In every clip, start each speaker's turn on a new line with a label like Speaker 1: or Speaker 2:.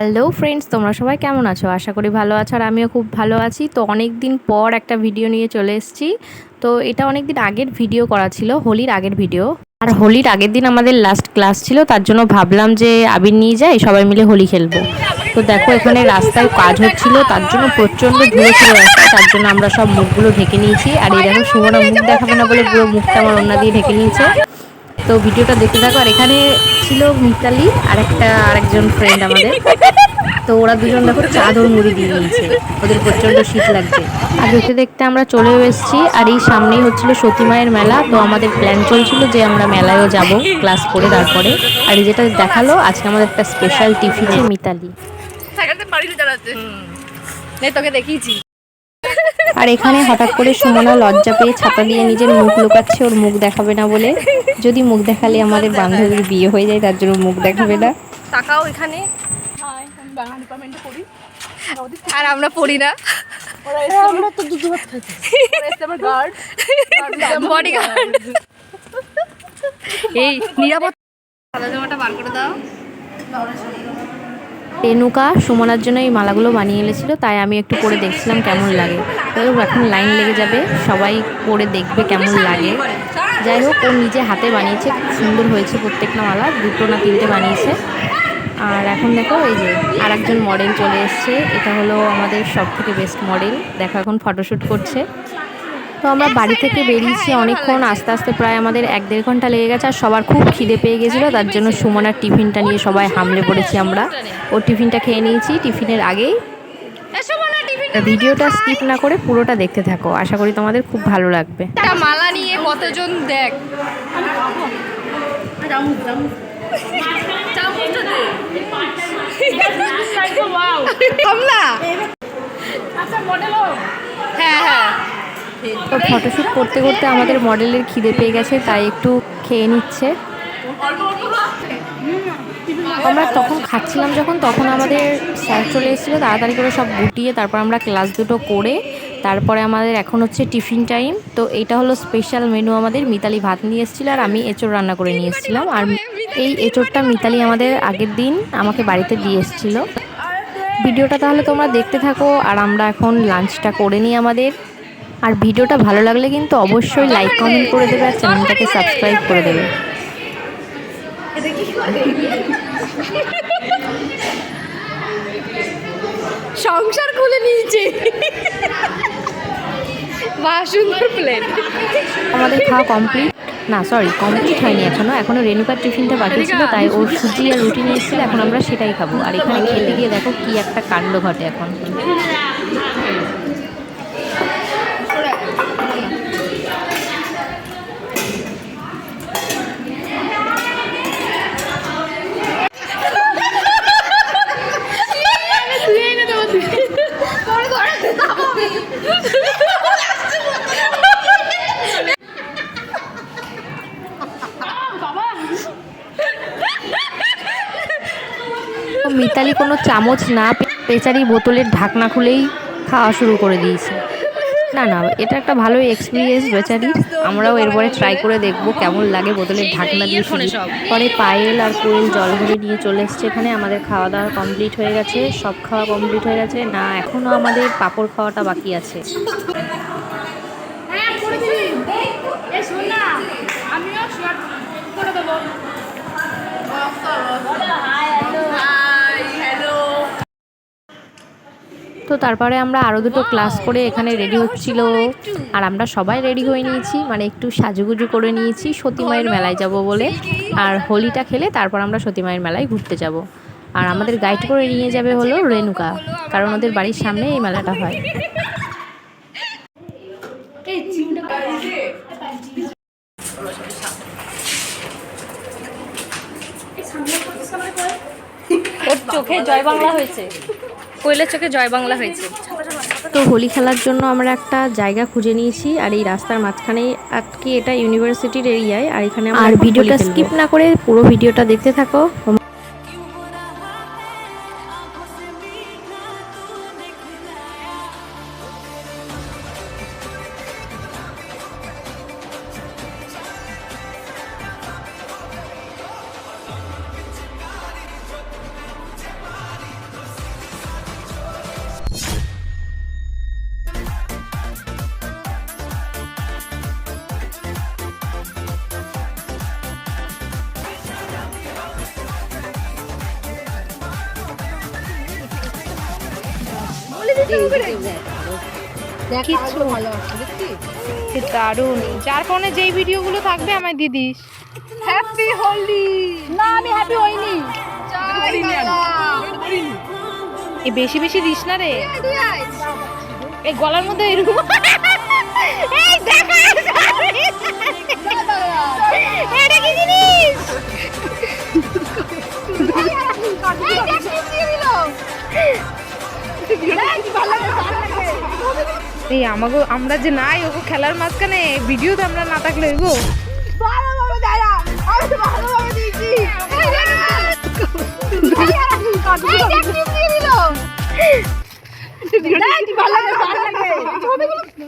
Speaker 1: Hello friends তোমরা সবাই কেমন আছো? আশা করি ভালো আছো আর আমিও খুব ভালো আছি। তো অনেক দিন পর একটা ভিডিও নিয়ে চলে এসেছি। তো এটা অনেক দিন আগের ভিডিও করা ছিল হোলির আগের ভিডিও আর হোলির আগের দিন আমাদের লাস্ট ক্লাস ছিল, তার জন্য ভাবলাম যে আবির নিয়ে যাই, সবাই মিলে হোলি খেলব। তো দেখো, এখানে রাস্তায় কাজ হচ্ছিল, তার জন্য প্রচণ্ড ধুলো ছিল রাস্তা তার জন্য আমরা সব মুখগুলো ঢেকে নিয়েছি। আর এই দেখো, সুমনা মুখ দেখাবে না বলে পুরো মুখটা আমার অন্য দিয়ে ঢেকে নিয়েছে। তো ভিডিওটা দেখতে থাকো, আর এখানে ছিল মিতালি আর একটা আরেকজন ফ্রেন্ড আমাদের। তো ওরা দুজন দেখো চাদর মুড়ি দিয়ে নিয়েছে। ওদের প্রচণ্ড শীত লাগছে। আর দেখতে দেখতে আমরা চলেও এসেছি আর এই সামনেই হচ্ছিল সতী মায়ের মেলা তো আমাদের প্ল্যান চলছিল যে আমরা মেলায়ও যাব ক্লাস করে তারপরে। আর এই যেটা দেখাল আজকে আমাদের একটা স্পেশাল টিফিনে মিতালি।
Speaker 2: তোকে দেখিয়েছি।
Speaker 1: আর এখানে হঠাৎ করে সুমনা লজ্জা পেয়ে ছাতা দিয়ে নিজের মুখ লুকাচ্ছে ওর মুখ দেখাবে না বলে। যদি মুখ দেখালে আমাদের বান্ধবীর বিয়ে হয়ে যায় তার জন্য মুখ দেখাবে না।
Speaker 2: তাকাও এখানে। বাংলা ডিপার্টমেন্টে পড়ি। আর আমরা পড়ি না।
Speaker 3: আমরা তো দুধ ভাত খাইছি
Speaker 2: আমার গার্ড বডি গার্ড এই নিরাপদ সাদা জামাটা বার করে দাও।
Speaker 1: রেনুকা সুমনার জন্য এই মালাগুলো বানিয়ে এনেছিল তাই আমি একটু পরে দেখছিলাম কেমন লাগে। তো এখন লাইন লেগে যাবে। সবাই পরে দেখবে কেমন লাগে। যাই হোক ও নিজে হাতে বানিয়েছে খুব সুন্দর হয়েছে প্রত্যেকটা মালা দুটো না তিনটে বানিয়েছে। আর এখন দেখো এই যে আর একজন মডেল চলে এসছে। এটা হলো আমাদের সব থেকে বেস্ট মডেল দেখো এখন ফটোশ্যুট করছে। তো আমরা বাড়ি থেকে বেরিয়েছি অনেকক্ষণ। আস্তে আস্তে প্রায় আমাদের এক দেড় ঘণ্টা লেগে গেছে আর সবার খুব খিদে পেয়ে গেছিল। তার জন্য সুমনার টিফিনটা নিয়ে সবাই হামলে পড়েছি আমরা। ওর টিফিনটা খেয়ে নিয়েছি। টিফিনের আগেই ভিডিওটা স্কিপ না করে পুরোটা দেখতে থাকো। আশা করি তোমাদের খুব ভালো লাগবে।
Speaker 2: মালা নিয়ে কতজন দেখ।
Speaker 1: ফটোশ্যুট করতে করতে আমাদের মডেলের খিদে পেয়ে গেছে, তাই একটু খেয়ে নিচ্ছে। আমরা তখন খাচ্ছিলাম যখন, তখন আমাদের স্যার চলে এসেছিল, তাড়াতাড়ি করে সব গুটিয়ে তারপর আমরা ক্লাস দুটো করে তারপরে আমাদের এখন হচ্ছে টিফিন টাইম। তো এটা হলো স্পেশাল মেনু আমাদের। মিতালি ভাত নিয়ে এসেছিল আর আমি এঁচড় রান্না করে নিয়ে এসেছিলাম। আর এই এঁচড়টা মিতালি আমাদের আগের দিন আমাকে বাড়িতে দিয়ে এসেছিল। ভিডিওটা তাহলে তোমরা দেখতে থাকো আর আমরা এখন লাঞ্চটা করে নিই আমাদের। আর ভিডিওটা ভালো লাগলে কিন্তু অবশ্যই লাইক কমেন্ট করে দেবে আর চ্যানেলটাকে সাবস্ক্রাইব করে দেবে।
Speaker 2: সংসার খুলে নিয়েছে। বাহ সুন্দর প্লেন
Speaker 1: আমাদের খাওয়া কমপ্লিট না সরি কমপ্লিট হয়নি এখনও। এখনও রেণুকার টিফিনটা বাকি ছিল তাই ওর সুজি আর রুটি নিয়ে এসেছিল এখন আমরা সেটাই খাব। আর এখানে খেতে গিয়ে দেখো কি একটা কাণ্ড ঘটে এখন। তো মিতালি কোনো চামচ না পেচারি বোতলের ঢাকনা খুলেই খাওয়া শুরু করে দিয়েছে। না না এটা একটা ভালো এক্সপিরিয়েন্স বেচারি। আমরাও এরপরে ট্রাই করে দেখব কেমন লাগে বোতলের ঢাকনা দিয়ে শুরু পরে পায়েল আর কোয়েল জল ভরে নিয়ে চলে এসছে এখানে। আমাদের খাওয়া দাওয়া কমপ্লিট হয়ে গেছে সব খাওয়া কমপ্লিট হয়ে গেছে। না এখনও আমাদের পাঁপড় খাওয়াটা বাকি আছে। তো তারপরে আমরা আরও দুটো ক্লাস করে এখানে রেডি হচ্ছিল। আর আমরা সবাই রেডি হয়ে নিয়েছি মানে একটু সাজুগুজু করে নিয়েছি সতী মায়ের মেলায় যাব বলে। আর হোলিটা খেলে তারপর আমরা সতী মায়ের মেলায় ঘুরতে যাব। আর আমাদের গাইড করে নিয়ে যাবে হলো রেনুকা কারণ ওদের বাড়ির সামনে এই মেলাটা হয়।
Speaker 2: ওর চোখে জয় বাংলা হয়েছে। কোয়েলের চোখে জয় বাংলা হয়েছে।
Speaker 1: তো হোলি খেলার জন্য আমরা একটা জায়গা খুঁজে নিয়েছি আর এই রাস্তার মাঝখানেই আজকে এটা ইউনিভার্সিটির এরিয়ায় আর এখানে আর ভিডিওটা স্কিপ না করে পুরো ভিডিওটা দেখতে থাকো।
Speaker 4: দারুণ। যার ফোনে যেই ভিডিওগুলো থাকবে আমায় দিয়ে দিস। হ্যাপি হোলি
Speaker 3: না আমি হ্যাপি হইনি।
Speaker 4: এ বেশি বেশি দিস না রে। এই গলার মধ্যে এরকম এই দেখা এই আমাগো আমরা যে নাই ওগো খেলার মাঝখানে ভিডিও ভিডিওতে আমরা না থাকলে গো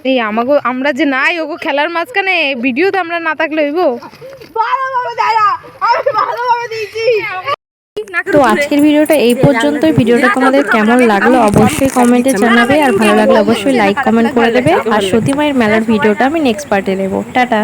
Speaker 4: এই আমাগো আমরা যে নাই ওগো খেলার মাঝখানে ভিডিও ভিডিওতে আমরা না থাকলে গো
Speaker 1: তো আজকের ভিডিওটা এই পর্যন্তই। ভিডিওটা তোমাদের কেমন লাগল অবশ্যই কমেন্টে জানাবে। আর ভালো লাগলে অবশ্যই লাইক কমেন্ট করে দেবে। আর সতী মায়ের মেলার ভিডিওটা আমি নেক্সট পার্টে নেব। টাটা।